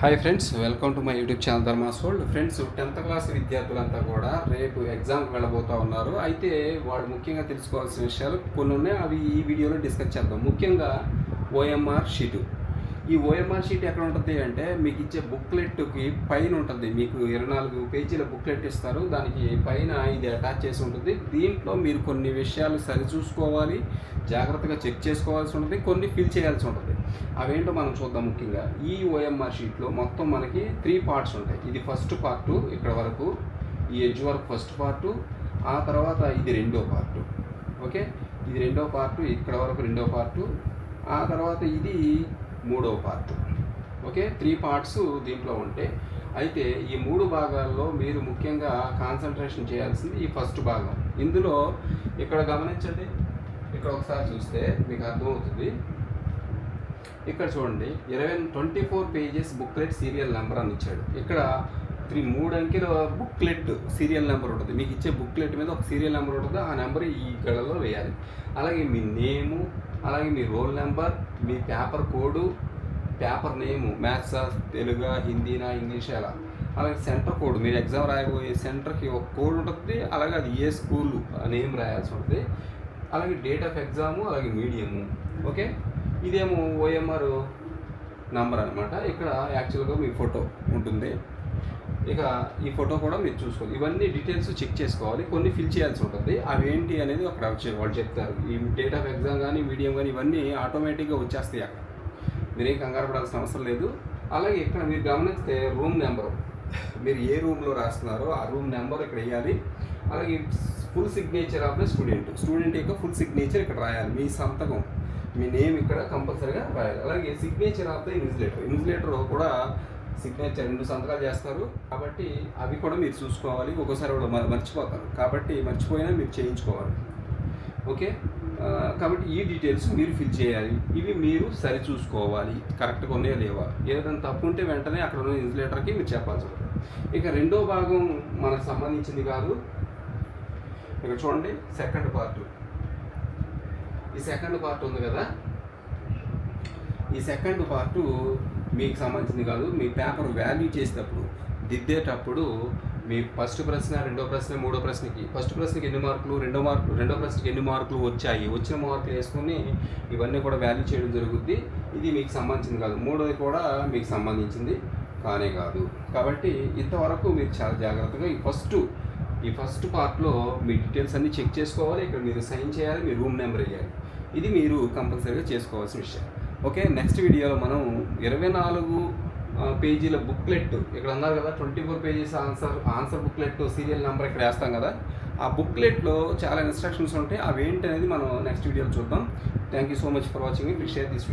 Hi friends welcome to my YouTube channel Dharmas world friends tenth class విద్యార్థులంతా కూడా రేపు ఎగ్జామ్కి వెళ్ళబోతూ ఉన్నారు. అయితే వాళ్ళు ముఖ్యంగా తెలుసుకోవాల్సిన విషయాలు కొన్ని ఉన్నాయి. అవి ఈ వీడియోలో డిస్కస్ చేద్దాం. ముఖ్యంగా ఓఎంఆర్ షీటు ఈ ఓఎంఆర్ షీట్ ఎక్కడ ఉంటుంది అంటే మీకు ఇచ్చే బుక్లెట్కి పైన ఉంటుంది. మీకు ఇరవై నాలుగు పేజీల బుక్లెట్ ఇస్తారు. దానికి పైన ఇది అటాచ్ చేసి ఉంటుంది. దీంట్లో మీరు కొన్ని విషయాలు సరిచూసుకోవాలి జాగ్రత్తగా చెక్ చేసుకోవాల్సి ఉంటుంది కొన్ని ఫిల్ చేయాల్సి ఉంటుంది. అవేంటో మనం చూద్దాం ముఖ్యంగా. ఈ ఓఎంఆర్ షీట్లో మొత్తం మనకి త్రీ పార్ట్స్ ఉంటాయి. ఇది ఫస్ట్ పార్టు ఇక్కడ వరకు ఈ ఎడ్జ్ వరకు ఫస్ట్ పార్టు ఆ తర్వాత ఇది రెండో పార్టు ఓకే ఇది రెండో పార్టు ఇక్కడ వరకు రెండో పార్టు ఆ తర్వాత ఇది మూడో పార్ట్ ఓకే త్రీ పార్ట్స్ దీంట్లో ఉంటాయి. అయితే ఈ మూడు భాగాల్లో మీరు ముఖ్యంగా కాన్సన్ట్రేషన్ చేయాల్సింది ఈ ఫస్ట్ భాగం. ఇందులో ఇక్కడ గమనించండి. ఇక్కడ ఒకసారి చూస్తే మీకు అర్థమవుతుంది. ఇక్కడ చూడండి ఇరవై twenty four pages booklet serial number అని ఇచ్చాడు. ఇక్కడ త్రీ మూడు అంకెల బుక్లెట్ సీరియల్ నెంబర్ ఉంటుంది. మీకు ఇచ్చే బుక్లెట్ మీద ఒక సీరియల్ నెంబర్ ఉంటుంది. ఆ నెంబర్ ఈ గడలో వేయాలి. అలాగే మీ నేము అలాగే మీ రోల్ నెంబర్ మీ పేపర్ కోడు పేపర్ నేము మ్యాథ్సా తెలుగా హిందీనా ఇంగ్లీష్ అలా అలాగే సెంటర్ కోడ్ మీరు ఎగ్జామ్ రాయబోయే సెంటర్కి ఒక కోడ్ ఉంటుంది. అలాగే అది ఏ స్కూల్ నేమ్ రాయాల్సి ఉంటుంది. అలాగే డేట్ ఆఫ్ ఎగ్జాము అలాగే మీడియము. ఓకే? ఇదేమో ఓఎంఆర్ నంబర్ అనమాట ఇక్కడ యాక్చువల్గా మీ ఫోటో ఉంటుంది. ఇక ఈ ఫోటో కూడా మీరు చూసుకోవాలి. ఇవన్నీ డీటెయిల్స్ చెక్ చేసుకోవాలి. కొన్ని ఫిల్ చేయాల్సి ఉంటుంది. అవి ఏంటి అనేది అక్కడ వాళ్ళు చెప్తారు. ఈ డేట్ ఆఫ్ ఎగ్జామ్ కానీ మీడియం కానీ ఇవన్నీ ఆటోమేటిక్గా వచ్చేస్తాయి అక్కడ. మీరేం కంగారు పడాల్సిన అవసరం లేదు. అలాగే ఇక్కడ మీరు గమనిస్తే రూమ్ నెంబరు మీరు ఏ రూమ్లో రాస్తున్నారో ఆ రూమ్ నెంబర్ ఇక్కడ వేయాలి. అలాగే full signature of the student student యొక్క ఫుల్ సిగ్నేచర్ ఇక్కడ రాయాలి. మీ సంతకం. మీ నేమ్ ఇక్కడ కంపల్సరీగా రాయాలి. అలాగే signature of the invigilator invigilator కూడా సిగ్నేచర్ రెండు సంతకాలు చేస్తారు. కాబట్టి అవి కూడా మీరు చూసుకోవాలి. ఒక్కోసారి కూడా మర్చిపోతారు. కాబట్టి మర్చిపోయినా మీరు చేయించుకోవాలి. ఓకే? కాబట్టి ఈ డీటెయిల్స్ మీరు ఫిల్ చేయాలి. ఇవి మీరు సరి చూసుకోవాలి. కరెక్ట్గా ఉన్నాయా లేవా? ఏదైనా తప్పు ఉంటే వెంటనే అక్కడ ఉన్న ఇన్సులేటర్కి మీరు చెప్పాల్సి ఉంటుంది. ఇక రెండో భాగం మనకు సంబంధించింది కాదు. ఇక్కడ చూడండి. సెకండ్ పార్ట్ ఈ సెకండ్ పార్ట్ ఉంది కదా. ఈ సెకండ్ పార్ట్ మీకు సంబంధించింది కాదు మీ పేపర్ వాల్యూ చేసేటప్పుడు దిద్దేటప్పుడు మీ ఫస్ట్ ప్రశ్న రెండో ప్రశ్న మూడో ప్రశ్నకి. ఫస్ట్ ప్రశ్నకి ఎన్ని మార్కులు రెండో మార్కులు రెండో ప్రశ్నకి ఎన్ని మార్కులు వచ్చాయి? వచ్చిన మార్కులు వేసుకొని ఇవన్నీ కూడా వాల్యూ చేయడం జరుగుద్ది. ఇది మీకు సంబంధించింది కాదు. మూడోది కూడా మీకు సంబంధించింది కానే కాదు. కాబట్టి ఇంతవరకు మీరు చాలా జాగ్రత్తగా ఈ ఫస్ట్ ఈ ఫస్ట్ పార్ట్లో మీ డీటెయిల్స్ అన్నీ చెక్ చేసుకోవాలి. ఇక్కడ మీరు సైన్ చేయాలి మీ రూమ్ నెంబర్ వేయాలి. ఇది మీరు కంపల్సరీగా చేసుకోవాల్సిన విషయం. ఓకే నెక్స్ట్ వీడియోలో మనం ఇరవై నాలుగు పేజీల బుక్లెట్ ఇక్కడ అన్నారు కదా twenty four pages answer answer booklet serial number ఇక్కడ వేస్తాం కదా. ఆ బుక్లెట్లో చాలా ఇన్స్ట్రక్షన్స్ ఉంటాయి. అవి ఏంటి అనేది మనం నెక్స్ట్ వీడియోలో చూద్దాం. Thank you so much for watching please share this